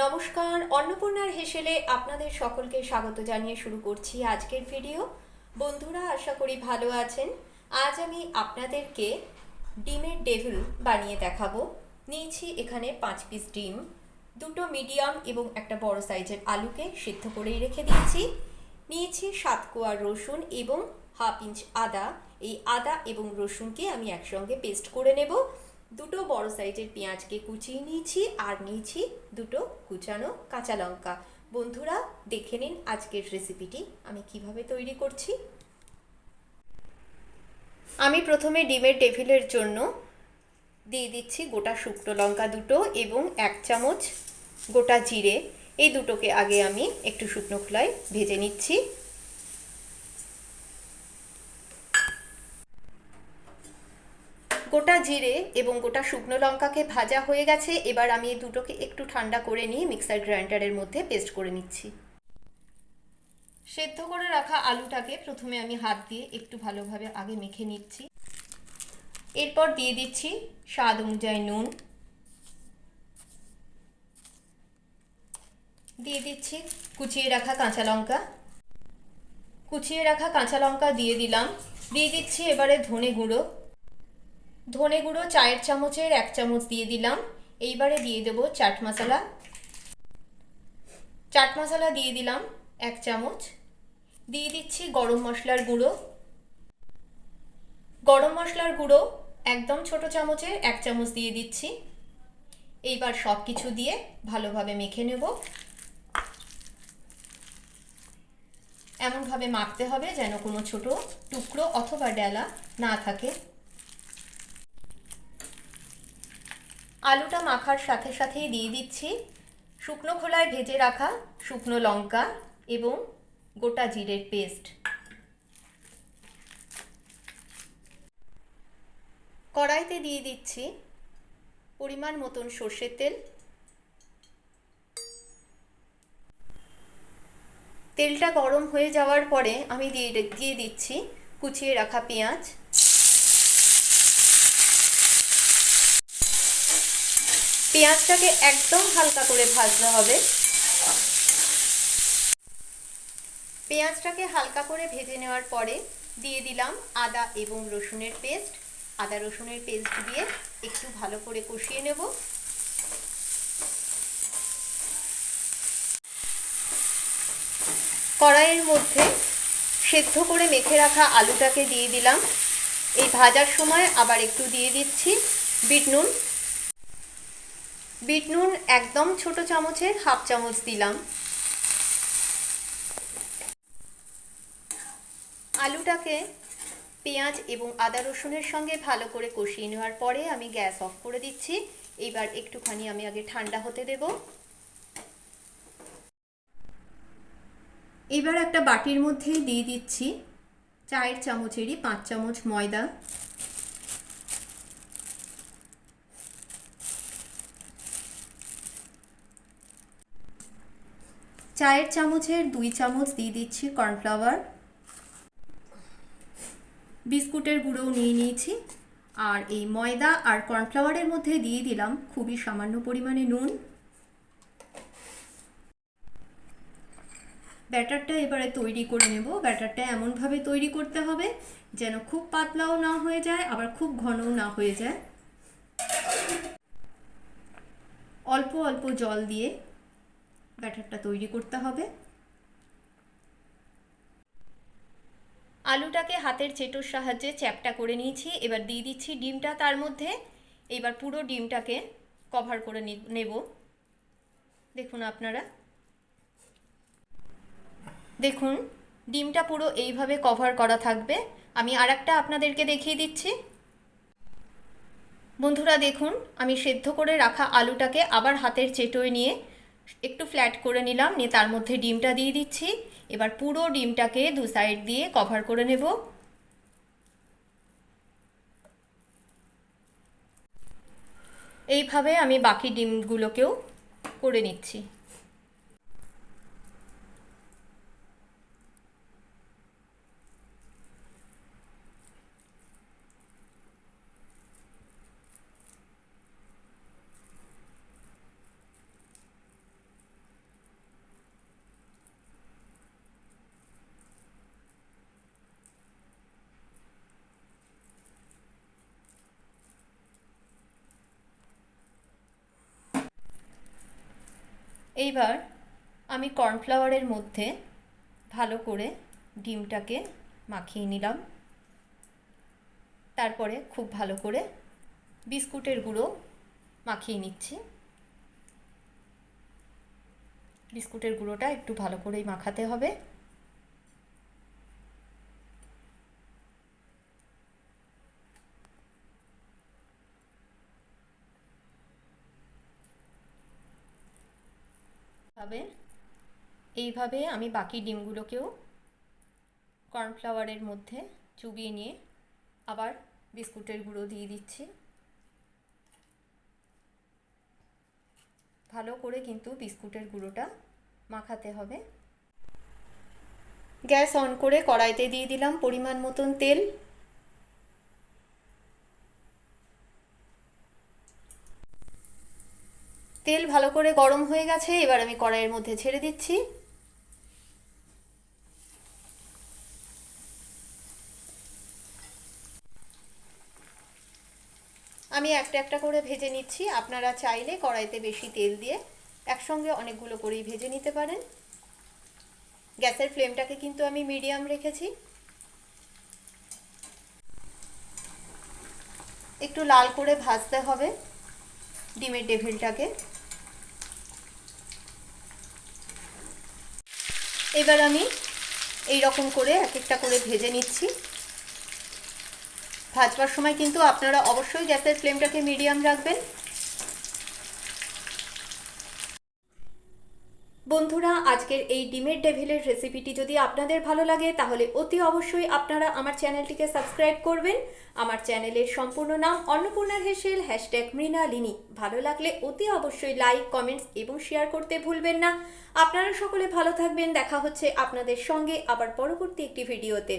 নমস্কার, অন্নপূর্ণার হেসেলে আপনাদের সকলকে স্বাগত জানিয়ে শুরু করছি আজকের ভিডিও। বন্ধুরা, আশা করি ভালো আছেন। আজ আমি আপনাদেরকে ডিমের ডেভিল বানিয়ে দেখাবো। নিয়েছি এখানে পাঁচ পিস ডিম, দুটো মিডিয়াম এবং একটা বড় সাইজের আলুকে সিদ্ধ করেই রেখে দিয়েছি। নিয়েছি সাত কোয়া রসুন এবং হাফ ইঞ্চ আদা। এই আদা এবং রসুনকে আমি একসঙ্গে পেস্ট করে নেব। দুটো বড় সাইজের পেঁয়াজকে কুচিয়ে নিয়েছি আর নিয়েছি দুটো কুচানো কাঁচা লঙ্কা। বন্ধুরা, দেখে নিন আজকের রেসিপিটি আমি কীভাবে তৈরি করছি। আমি প্রথমে ডিমের টেবিলের জন্য দিয়ে দিচ্ছি গোটা শুকনো লঙ্কা দুটো এবং এক চামচ গোটা জিরে। এই দুটোকে আগে আমি একটু শুকনো খোলায় ভেজে নিচ্ছি। গোটা জিরে এবং গোটা শুকনো লঙ্কাকে ভাজা হয়ে গেছে। এবার আমি এই দুটোকে একটু ঠান্ডা করে নিয়ে মিক্সার গ্রাইন্ডারের মধ্যে পেস্ট করে নিচ্ছি। সেদ্ধ করে রাখা আলুটাকে প্রথমে আমি হাত দিয়ে একটু ভালোভাবে আগে মেখে নিচ্ছি। এরপর দিয়ে দিচ্ছি স্বাদ অনুযায়ী নুন। দিয়ে দিচ্ছি কুচিয়ে রাখা কাঁচা লঙ্কা। কুচিয়ে রাখা কাঁচা লঙ্কা দিয়ে দিলাম। দিয়ে দিচ্ছি এবারে ধনে গুঁড়ো। ধনে গুঁড়ো, চায়ের চামচের এক চামচ দিয়ে দিলাম। এইবারে দিয়ে দেব চাট মশলা। চাট মশলা দিয়ে দিলাম এক চামচ। দিয়ে দিচ্ছি গরম মশলার গুঁড়ো। গরম মশলার গুঁড়ো একদম ছোট চামচের এক চামচ দিয়ে দিচ্ছি। এইবার সব কিছু দিয়ে ভালোভাবে মেখে নেব। এমনভাবে মাখতে হবে যেন কোনো ছোট টুকরো অথবা ডেলা না থাকে। আলুটা মাখার সাথে সাথেই দিয়ে দিচ্ছি। শুকনো খোলায় ভেজে রাখা শুকনো লঙ্কা এবং গোটা জিরের পেস্ট। কড়াইতে দিয়ে দিচ্ছি পরিমাণ মতন সর্ষের তেল। তেলটা গরম হয়ে যাওয়ার পরে আমি দিয়ে দিয়ে দিচ্ছি কুচিয়ে রাখা পেঁয়াজ। পেঁয়াজটাকে একদম হালকা করে ভাজতে হবে। পেঁয়াজটাকে হালকা করে ভেজে নেওয়ার পরে দিয়ে দিলাম আদা এবং রসুনের পেস্ট। আদা, রসুনের পেস্ট দিয়ে একটু ভালো করে কষিয়ে নেব। কড়াইয়ের মধ্যে সেদ্ধ করে মেখে রাখা আলুটাকে দিয়ে দিলাম। এই ভাজার সময় আবার একটু দিয়ে দিচ্ছি বিট নুন। বিট নুন একদম ছোট চামচের হাফ চামচ দিলাম। আলুটাকে পেঁয়াজ এবং আদা রসুনের সঙ্গে ভালো করে কষিয়ে নেওয়ার পরে আমি গ্যাস অফ করে দিচ্ছি। এবার একটুখানি আমি আগে ঠান্ডা হতে দেব। এবার একটা বাটির মধ্যে দিয়ে দিচ্ছি চায়ের চামচেরই পাঁচ চামচ ময়দা। চায়ের চামচের দুই চামচ দিয়ে দিচ্ছি কর্নফ্লাওয়ার। বিস্কুটের গুঁড়োও নিয়ে নিয়েছি। আর এই ময়দা আর কর্নফ্লাওয়ারের মধ্যে দিয়ে দিলাম খুবই সামান্য পরিমাণে নুন। ব্যাটারটা এবারে তৈরি করে নেব। ব্যাটারটা এমনভাবে তৈরি করতে হবে যেন খুব পাতলাও না হয়ে যায়, আবার খুব ঘনও না হয়ে যায়। অল্প অল্প জল দিয়ে ব্যাটারটা তৈরি করতে হবে। আলুটাকে হাতের চেটোর সাহায্যে চ্যাপটা করে নিয়েছি, এবার দিয়ে দিচ্ছি ডিমটা তার মধ্যে। এবার পুরো ডিমটাকে কভার করে নেব। দেখুন আপনারা। দেখুন, ডিমটা পুরো এইভাবে কভার করা থাকবে। আমি আর আপনাদেরকে দেখিয়ে দিচ্ছি। বন্ধুরা দেখুন, আমি সেদ্ধ করে রাখা আলুটাকে আবার হাতের চেটোয় নিয়ে একটু ফ্ল্যাট করে নিলাম, নিয়ে তার মধ্যে ডিমটা দিয়ে দিচ্ছি। এবার পুরো ডিমটাকে দু সাইড দিয়ে কভার করে নেব। এইভাবে আমি বাকি ডিমগুলোকেও করে নিচ্ছি। এইবার আমি কর্নফ্লাওয়ারের মধ্যে ভালো করে ডিমটাকে মাখিয়ে নিলাম। তারপরে খুব ভালো করে বিস্কুটের গুঁড়ো মাখিয়ে নিচ্ছি। বিস্কুটের গুঁড়োটা একটু ভালো করেই মাখাতে হবে। ভাবে এইভাবে আমি বাকি ডিমগুলোকেও কর্নফ্লাওয়ারের মধ্যে চুবিয়ে নিয়ে আবার বিস্কুটের গুঁড়ো দিয়ে দিচ্ছি। ভালো করে কিন্তু বিস্কুটের গুঁড়োটা মাখাতে হবে। গ্যাস অন করে কড়াইতে দিয়ে দিলাম পরিমাণ মতন তেল। তেল ভালো করে গরম হয়ে গেছে, এবার আমি কড়াইয়ের মধ্যে ছেড়ে দিচ্ছি। আমি একটা একটা করে ভেজে নিচ্ছি। আপনারা চাইলে কড়াইতে বেশি তেল দিয়ে একসঙ্গে অনেকগুলো করেই ভেজে নিতে পারেন। গ্যাসের ফ্লেমটাকে কিন্তু আমি মিডিয়াম রেখেছি। একটু লাল করে ভাজতে হবে ডিমের ডেভিলটাকে। এবার আমি এই রকম করে এক একটা করে ভেজে নিচ্ছি। ভাজবার সময় কিন্তু আপনারা অবশ্যই গ্যাসের ফ্লেমটাকে মিডিয়াম রাখবেন। বন্ধুরা, আজকের এই ডিমের ডেভিলের রেসিপিটি যদি আপনাদের ভালো লাগে, তাহলে অতি অবশ্যই আপনারা আমার চ্যানেলটিকে সাবস্ক্রাইব করবেন। আমার চ্যানেলের সম্পূর্ণ নাম অন্নপূর্ণা হেসেল হ্যাশট্যাগ মৃণালিনী ভালো লাগলে অতি অবশ্যই লাইক, কমেন্টস এবং শেয়ার করতে ভুলবেন না। আপনারা সকলে ভালো থাকবেন। দেখা হচ্ছে আপনাদের সঙ্গে আবার পরবর্তী একটি ভিডিওতে।